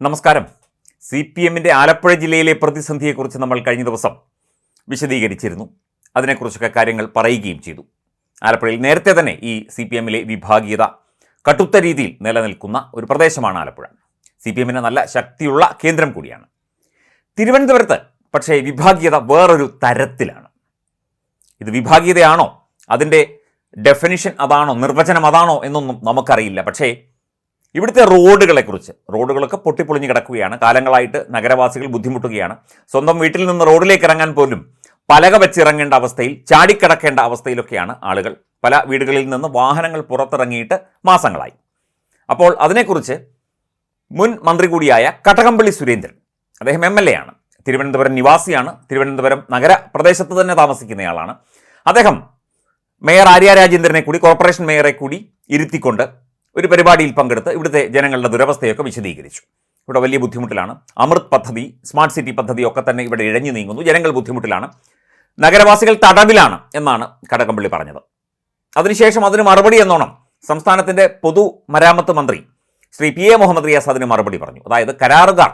നമസ്കാരം. C P എമ്മിന്റെ ആലപ്പുഴ ജില്ലയിലെ പ്രതിസന്ധിയെക്കുറിച്ച് നമ്മൾ കഴിഞ്ഞ ദിവസം വിശദീകരിച്ചിരുന്നു. അതിനെക്കുറിച്ചൊക്കെ കാര്യങ്ങൾ പറയുകയും ചെയ്തു. ആലപ്പുഴയിൽ നേരത്തെ തന്നെ ഈ സി പി എമ്മിലെ വിഭാഗീയത കടുത്ത രീതിയിൽ നിലനിൽക്കുന്ന ഒരു പ്രദേശമാണ് ആലപ്പുഴ. സി പി എമ്മിന് നല്ല ശക്തിയുള്ള കേന്ദ്രം കൂടിയാണ്. തിരുവനന്തപുരത്ത് പക്ഷേ വിഭാഗീയത വേറൊരു തരത്തിലാണ്. ഇത് വിഭാഗീയതയാണോ? അതിന്റെ ഡെഫിനിഷൻ അതാണോ? നിർവചനം അതാണോ? എന്നൊന്നും നമുക്കറിയില്ല. പക്ഷേ ഇവിടുത്തെ റോഡുകളെക്കുറിച്ച്. റോഡുകളൊക്കെ പൊട്ടിപ്പൊളിഞ്ഞ് കിടക്കുകയാണ്. കാലങ്ങളായിട്ട് നഗരവാസികൾ ബുദ്ധിമുട്ടുകയാണ്. സ്വന്തം വീട്ടിൽ നിന്ന് റോഡിലേക്ക് ഇറങ്ങാൻ പോലും പലക വെച്ചിറങ്ങേണ്ട അവസ്ഥയിൽ ചാടിക്കിടക്കേണ്ട അവസ്ഥയിലൊക്കെയാണ് ആളുകൾ. പല വീടുകളിൽ നിന്ന് വാഹനങ്ങൾ പുറത്തിറങ്ങിയിട്ട് മാസങ്ങളായി. അപ്പോൾ അതിനെക്കുറിച്ച് മുൻ മന്ത്രി കൂടിയായ കടകംപള്ളി സുരേന്ദ്രൻ അദ്ദേഹം എം എൽ എ ആണ്. തിരുവനന്തപുരം നിവാസിയാണ്. തിരുവനന്തപുരം നഗര പ്രദേശത്ത് തന്നെ താമസിക്കുന്നയാളാണ്. അദ്ദേഹം മേയർ ആര്യ രാജേന്ദ്രനെ കൂടി കോർപ്പറേഷൻ മേയറെ കൂടി ഇരുത്തിക്കൊണ്ട് ഒരു പരിപാടിയിൽ പങ്കെടുത്ത് ഇവിടുത്തെ ജനങ്ങളുടെ ദുരവസ്ഥയൊക്കെ വിശദീകരിച്ചു. ഇവിടെ വലിയ ബുദ്ധിമുട്ടിലാണ്. അമൃത് പദ്ധതി സ്മാർട്ട് സിറ്റി പദ്ധതി ഒക്കെ തന്നെ ഇവിടെ ഇഴഞ്ഞു നീങ്ങുന്നു. ജനങ്ങൾ ബുദ്ധിമുട്ടിലാണ്. നഗരവാസികൾ തടവിലാണ് എന്നാണ് കടകംപള്ളി പറഞ്ഞത്. അതിനുശേഷം അതിന് മറുപടി എന്നോണം സംസ്ഥാനത്തിന്റെ പൊതുമരാമത്ത് മന്ത്രി ശ്രീ പി എ മുഹമ്മദ് റിയാസ് അതിന് മറുപടി പറഞ്ഞു. അതായത് കരാറുകാർ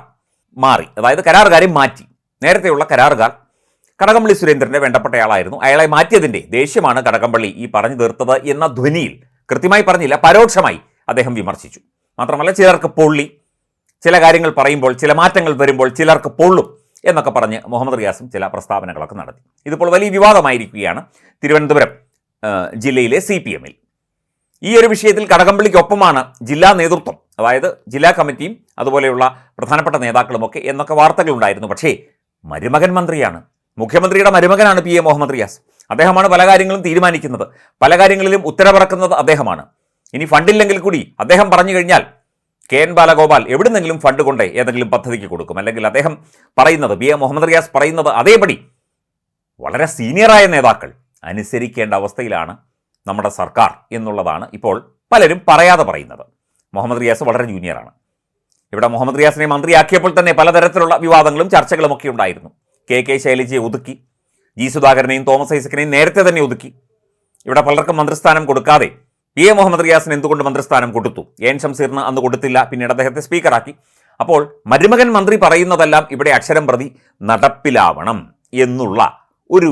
മാറി. അതായത് കരാറുകാരെ മാറ്റി. നേരത്തെയുള്ള കരാറുകാർ കടകംപള്ളി സുരേന്ദ്രന്റെ വേണ്ടപ്പെട്ടയാളായിരുന്നു. അയാളെ മാറ്റിയതിന്റെ ദേഷ്യമാണ് കടകംപള്ളി ഈ പറഞ്ഞു തീർത്തത് എന്ന ധ്വനിയിൽ. കൃത്യമായി പറഞ്ഞില്ല പരോക്ഷമായി അദ്ദേഹം വിമർശിച്ചു. മാത്രമല്ല ചിലർക്ക് പൊള്ളി. ചില കാര്യങ്ങൾ പറയുമ്പോൾ ചില മാറ്റങ്ങൾ വരുമ്പോൾ ചിലർക്ക് പൊള്ളും എന്നൊക്കെ പറഞ്ഞ് മുഹമ്മദ് റിയാസും ചില പ്രസ്താവനകളൊക്കെ നടത്തി. ഇതിപ്പോൾ വലിയ വിവാദമായിരിക്കുകയാണ് തിരുവനന്തപുരം ജില്ലയിലെ സി പി എമ്മിൽ ഈ ഒരു വിഷയത്തിൽ കടകംപള്ളിക്കൊപ്പമാണ് ജില്ലാ നേതൃത്വം. അതായത് ജില്ലാ കമ്മിറ്റിയും അതുപോലെയുള്ള പ്രധാനപ്പെട്ട നേതാക്കളുമൊക്കെ എന്നൊക്കെ വാർത്തകളുണ്ടായിരുന്നു. പക്ഷേ മരുമകൻ മന്ത്രിയാണ്. മുഖ്യമന്ത്രിയുടെ മരുമകനാണ് പി എ മുഹമ്മദ് റിയാസ്. അദ്ദേഹമാണ് പല കാര്യങ്ങളും തീരുമാനിക്കുന്നത്. പല കാര്യങ്ങളിലും ഉത്തരവിറക്കുന്നത് അദ്ദേഹമാണ്. ഇനി ഫണ്ടില്ലെങ്കിൽ കൂടി അദ്ദേഹം പറഞ്ഞു കഴിഞ്ഞാൽ കെ എൻ ബാലഗോപാൽ എവിടുന്നെങ്കിലും ഫണ്ട് കൊണ്ട് ഏതെങ്കിലും പദ്ധതിക്ക് കൊടുക്കും. അല്ലെങ്കിൽ അദ്ദേഹം പറയുന്നത് ബി എ മുഹമ്മദ് റിയാസ് പറയുന്നത് അതേപടി. വളരെ സീനിയറായ നേതാക്കൾ അനുസരിക്കേണ്ട അവസ്ഥയിലാണ് നമ്മുടെ സർക്കാർ എന്നുള്ളതാണ് ഇപ്പോൾ പലരും പറയാതെ പറയുന്നത്. മുഹമ്മദ് റിയാസ് വളരെ ജൂനിയറാണ് ഇവിടെ മുഹമ്മദ് റിയാസിനെ മന്ത്രിയാക്കിയപ്പോൾ തന്നെ പലതരത്തിലുള്ള വിവാദങ്ങളും ചർച്ചകളും ഒക്കെ ഉണ്ടായിരുന്നു. കെ കെ ശൈലജയെ ഒതുക്കി ജി സുധാകരനെയും തോമസ് ഐസക്കിനെയും നേരത്തെ തന്നെ ഒതുക്കി. ഇവിടെ പലർക്കും മന്ത്രിസ്ഥാനം കൊടുക്കാതെ പി എ മുഹമ്മദ് റിയാസിന് എന്തുകൊണ്ട് മന്ത്രിസ്ഥാനം കൊടുത്തു? എൻ ഷംസീറിന് അന്ന് കൊടുത്തില്ല പിന്നീട് അദ്ദേഹത്തെ സ്പീക്കറാക്കി. അപ്പോൾ മരുമകൻ മന്ത്രി പറയുന്നതെല്ലാം ഇവിടെ അക്ഷരം പ്രതി നടപ്പിലാവണം എന്നുള്ള ഒരു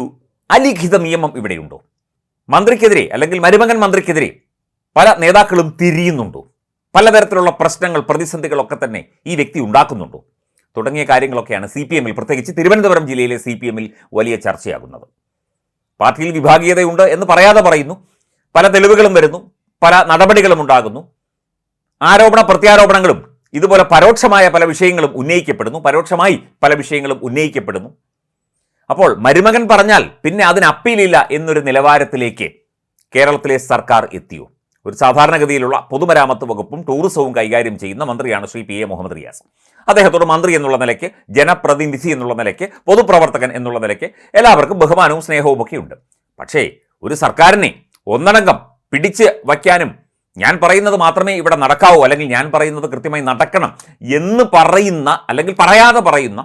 അലിഖിത നിയമം ഇവിടെയുണ്ടോ? മന്ത്രിക്കെതിരെ അല്ലെങ്കിൽ മരുമകൻ മന്ത്രിക്കെതിരെ പല നേതാക്കളും തിരിയുന്നുണ്ടോ? പലതരത്തിലുള്ള പ്രശ്നങ്ങൾ പ്രതിസന്ധികളൊക്കെ തന്നെ ഈ വ്യക്തി ഉണ്ടാക്കുന്നുണ്ടോ? തുടങ്ങിയ കാര്യങ്ങളൊക്കെയാണ് സി പി എമ്മിൽ പ്രത്യേകിച്ച് തിരുവനന്തപുരം ജില്ലയിലെ സി പി എമ്മിൽ വലിയ ചർച്ചയാകുന്നത്. പാർട്ടിയിൽ വിഭാഗീയതയുണ്ട് എന്ന് പറയാതെ പറയുന്നു. പല തെളിവുകളും വരുന്നു. പല നടപടികളും ഉണ്ടാകുന്നു. ആരോപണ പ്രത്യാരോപണങ്ങളും ഇതുപോലെ പരോക്ഷമായ പല വിഷയങ്ങളും ഉന്നയിക്കപ്പെടുന്നു. പരോക്ഷമായി പല വിഷയങ്ങളും ഉന്നയിക്കപ്പെടുന്നു. അപ്പോൾ മരുമകൻ പറഞ്ഞാൽ പിന്നെ അതിന് അപ്പീലില്ല എന്നൊരു നിലവാരത്തിലേക്ക് കേരളത്തിലെ സർക്കാർ എത്തിയോ? ഒരു സാധാരണഗതിയിലുള്ള പൊതുമരാമത്ത് വകുപ്പും ടൂറിസവും കൈകാര്യം ചെയ്യുന്ന മന്ത്രിയാണ് ശ്രീ പി എ മുഹമ്മദ് റിയാസ്. അദ്ദേഹത്തോട് മന്ത്രി എന്നുള്ള നിലയ്ക്ക് ജനപ്രതിനിധി എന്നുള്ള നിലയ്ക്ക് പൊതുപ്രവർത്തകൻ എന്നുള്ള നിലയ്ക്ക് എല്ലാവർക്കും ബഹുമാനവും സ്നേഹവും ഒക്കെ ഉണ്ട് പക്ഷേ ഒരു സർക്കാരിനെ ഒന്നടങ്കം പിടിച്ച് വയ്ക്കാനും ഞാൻ പറയുന്നത് മാത്രമേ ഇവിടെ നടക്കാവൂ അല്ലെങ്കിൽ ഞാൻ പറയുന്നത് കൃത്യമായി നടക്കണം എന്ന് പറയുന്ന അല്ലെങ്കിൽ പറയാതെ പറയുന്ന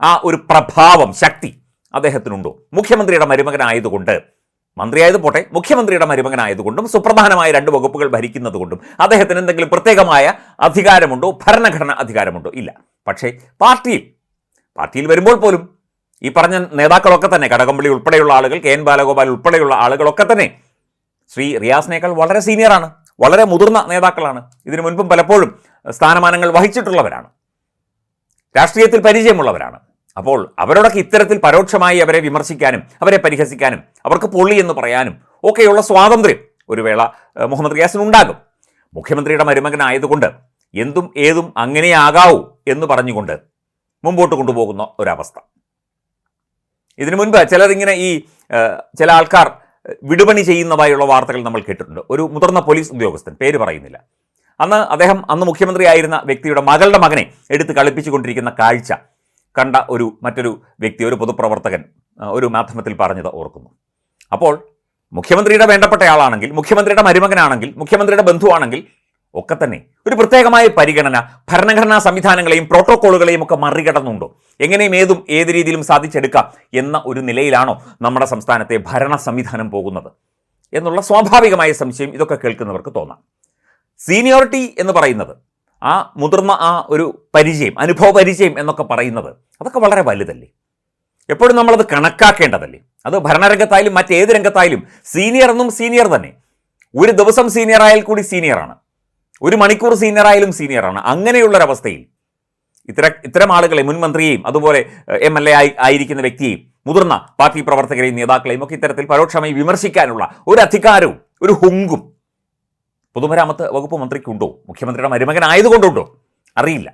ആ ഒരു പ്രഭാവം ശക്തി അദ്ദേഹത്തിനുണ്ടോ? മുഖ്യമന്ത്രിയുടെ മരുമകനായതുകൊണ്ട്. മന്ത്രിയായത് പോട്ടെ മുഖ്യമന്ത്രിയുടെ മരുമകനായതുകൊണ്ടും സുപ്രധാനമായ രണ്ട് വകുപ്പുകൾ ഭരിക്കുന്നത് കൊണ്ടും അദ്ദേഹത്തിന് എന്തെങ്കിലും പ്രത്യേകമായ അധികാരമുണ്ടോ? ഭരണഘടന അധികാരമുണ്ടോ? ഇല്ല. പക്ഷേ പാർട്ടിയിൽ പാർട്ടിയിൽ വരുമ്പോൾ പോലും ഈ പറഞ്ഞ നേതാക്കളൊക്കെ തന്നെ കടകംപള്ളി ഉൾപ്പെടെയുള്ള ആളുകൾ കെ എൻ ബാലഗോപാൽ ഉൾപ്പെടെയുള്ള ആളുകളൊക്കെ തന്നെ ശ്രീ റിയാസിനേക്കാൾ വളരെ സീനിയറാണ് വളരെ മുതിർന്ന നേതാക്കളാണ്. ഇതിനു മുൻപും പലപ്പോഴും സ്ഥാനമാനങ്ങൾ വഹിച്ചിട്ടുള്ളവരാണ്. രാഷ്ട്രീയത്തിൽ പരിചയമുള്ളവരാണ്. അപ്പോൾ അവരോടൊക്കെ ഇത്തരത്തിൽ പരോക്ഷമായി അവരെ വിമർശിക്കാനും അവരെ പരിഹസിക്കാനും അവർക്ക് പൊള്ളി എന്ന് പറയാനും ഒക്കെയുള്ള സ്വാതന്ത്ര്യം ഒരു വേള മുഹമ്മദ് റിയാസിന് ഉണ്ടാകും. മുഖ്യമന്ത്രിയുടെ മരുമകനായതുകൊണ്ട് എന്തും ഏതും അങ്ങനെയാകാവൂ എന്ന് പറഞ്ഞുകൊണ്ട് മുമ്പോട്ട് കൊണ്ടുപോകുന്ന ഒരവസ്ഥ. ഇതിനു മുൻപ് ചിലരിങ്ങനെ ഈ ചില ആൾക്കാർ വിടുപണി ചെയ്യുന്നതായുള്ള വാർത്തകൾ നമ്മൾ കേട്ടിട്ടുണ്ട്. ഒരു മുതിർന്ന പോലീസ് ഉദ്യോഗസ്ഥൻ പേര് പറയുന്നില്ല. അന്ന് അദ്ദേഹം അന്ന് മുഖ്യമന്ത്രിയായിരുന്ന വ്യക്തിയുടെ മകളുടെ മകനെ എടുത്ത് കളിപ്പിച്ചുകൊണ്ടിരിക്കുന്ന കാഴ്ച കണ്ട ഒരു മറ്റൊരു വ്യക്തി ഒരു പൊതുപ്രവർത്തകൻ ഒരു മാധ്യമത്തിൽ പറഞ്ഞത് ഓർക്കുന്നു. അപ്പോൾ മുഖ്യമന്ത്രിയുടെ വേണ്ടപ്പെട്ടയാളാണെങ്കിൽ മുഖ്യമന്ത്രിയുടെ മരുമകനാണെങ്കിൽ മുഖ്യമന്ത്രിയുടെ ബന്ധുവാണെങ്കിൽ ഒക്കെ തന്നെ ഒരു പ്രത്യേകമായ പരിഗണന ഭരണഘടനാ സംവിധാനങ്ങളെയും പ്രോട്ടോക്കോളുകളെയും ഒക്കെ മറികടന്നുണ്ടോ? എങ്ങനെയും ഏതും ഏത് രീതിയിലും സാധിച്ചെടുക്കാം എന്ന ഒരു നിലയിലാണോ നമ്മുടെ സംസ്ഥാനത്തെ ഭരണ സംവിധാനം പോകുന്നത്? എന്നുള്ള സ്വാഭാവികമായ സംശയം ഇതൊക്കെ കേൾക്കുന്നവർക്ക് തോന്നാം. സീനിയോറിറ്റി എന്ന് പറയുന്നത് ആ മുതിർന്ന ആ ഒരു പരിചയം അനുഭവ പരിചയം എന്നൊക്കെ പറയുന്നത് അതൊക്കെ വളരെ വലുതല്ലേ? എപ്പോഴും നമ്മളത് കണക്കാക്കേണ്ടതല്ലേ? അത് ഭരണരംഗത്തായാലും മറ്റേത് രംഗത്തായാലും സീനിയർ എന്നും സീനിയർ തന്നെ. ഒരു ദിവസം സീനിയർ ആയാൽ കൂടി സീനിയറാണ്. ഒരു മണിക്കൂർ സീനിയർ ആയാലും സീനിയറാണ് അങ്ങനെയുള്ളൊരവസ്ഥയിൽ ഇത്തരം ഇത്തരം ആളുകളെ മുൻ മന്ത്രിയെയും അതുപോലെ എം എൽ എ ആയി ആയിരിക്കുന്ന വ്യക്തിയെയും മുതിർന്ന പാർട്ടി പ്രവർത്തകരെയും നേതാക്കളെയും ഒക്കെ ഇത്തരത്തിൽ പരോക്ഷമായി വിമർശിക്കാനുള്ള ഒരു അധികാരവും ഒരു ഹുങ്കും പൊതുമരാമത്ത് വകുപ്പ് മന്ത്രിക്കുണ്ടോ? മുഖ്യമന്ത്രിയുടെ മരുമകനായതുകൊണ്ടുണ്ടോ? അറിയില്ല.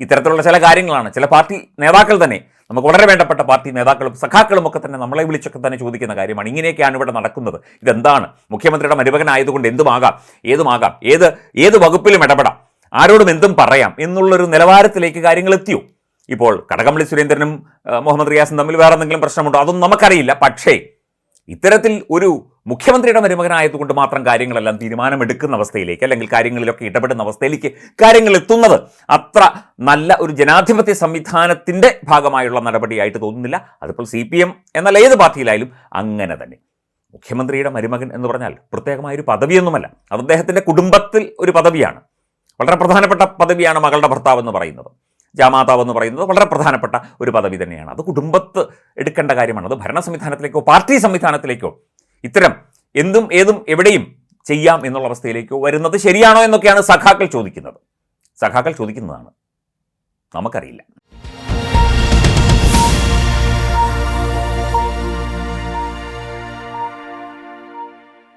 ഇത്തരത്തിലുള്ള ചില കാര്യങ്ങളാണ്. ചില പാർട്ടി നേതാക്കൾ തന്നെ നമുക്ക് വളരെ വേണ്ടപ്പെട്ട പാർട്ടി നേതാക്കളും സഖാക്കളും ഒക്കെ തന്നെ നമ്മളെ വിളിച്ചൊക്കെ തന്നെ ചോദിക്കുന്ന കാര്യമാണ്. ഇങ്ങനെയൊക്കെയാണ് ഇവിടെ നടക്കുന്നത്. ഇതെന്താണ്? മുഖ്യമന്ത്രിയുടെ മരുമകനായതുകൊണ്ട് എന്തുമാകാം? ഏതുമാകാം? ഏത് ഏത് വകുപ്പിലും ഇടപെടാം? ആരോടും എന്തും പറയാം? എന്നുള്ളൊരു നിലവാരത്തിലേക്ക് കാര്യങ്ങൾ എത്തിയോ? ഇപ്പോൾ കടകംപള്ളി സുരേന്ദ്രനും മുഹമ്മദ് റിയാസും തമ്മിൽ വേറെ എന്തെങ്കിലും പ്രശ്നമുണ്ടോ? അതൊന്നും നമുക്കറിയില്ല. പക്ഷേ ഇത്തരത്തിൽ ഒരു മുഖ്യമന്ത്രിയുടെ മരുമകനായതുകൊണ്ട് മാത്രം കാര്യങ്ങളെല്ലാം തീരുമാനമെടുക്കുന്ന അവസ്ഥയിലേക്ക് അല്ലെങ്കിൽ കാര്യങ്ങളിലൊക്കെ ഇടപെടുന്ന അവസ്ഥയിലേക്ക് കാര്യങ്ങൾ എത്തുന്നത് അത്ര നല്ല ഒരു ജനാധിപത്യ സംവിധാനത്തിന്റെ ഭാഗമായുള്ള നടപടിയായിട്ട് തോന്നുന്നില്ല. അതിപ്പോൾ സി പി എം എന്നാൽ ഏത് പാർട്ടിയിലായാലും അങ്ങനെ തന്നെ. മുഖ്യമന്ത്രിയുടെ മരുമകൻ എന്ന് പറഞ്ഞാൽ പ്രത്യേകമായൊരു പദവിയൊന്നുമല്ല. അത് അദ്ദേഹത്തിന്റെ കുടുംബത്തിൽ ഒരു പദവിയാണ്. വളരെ പ്രധാനപ്പെട്ട പദവിയാണ് മകളുടെ ഭർത്താവ് എന്ന് പറയുന്നത്. ജാമാതാവ് എന്ന് പറയുന്നത് വളരെ പ്രധാനപ്പെട്ട ഒരു പദവി തന്നെയാണ്. അത് കുടുംബത്ത് എടുക്കേണ്ട കാര്യമാണ്. അത് ഭരണ സംവിധാനത്തിലേക്കോ പാർട്ടി സംവിധാനത്തിലേക്കോ ഇത്തരം എന്തും ഏതും എവിടെയും ചെയ്യാം എന്നുള്ള അവസ്ഥയിലേക്ക് വരുന്നത് ശരിയാണോ എന്നൊക്കെയാണ് സഖാക്കൾ ചോദിക്കുന്നത്. സഖാക്കൾ ചോദിക്കുന്നതാണ്. നമുക്കറിയില്ല.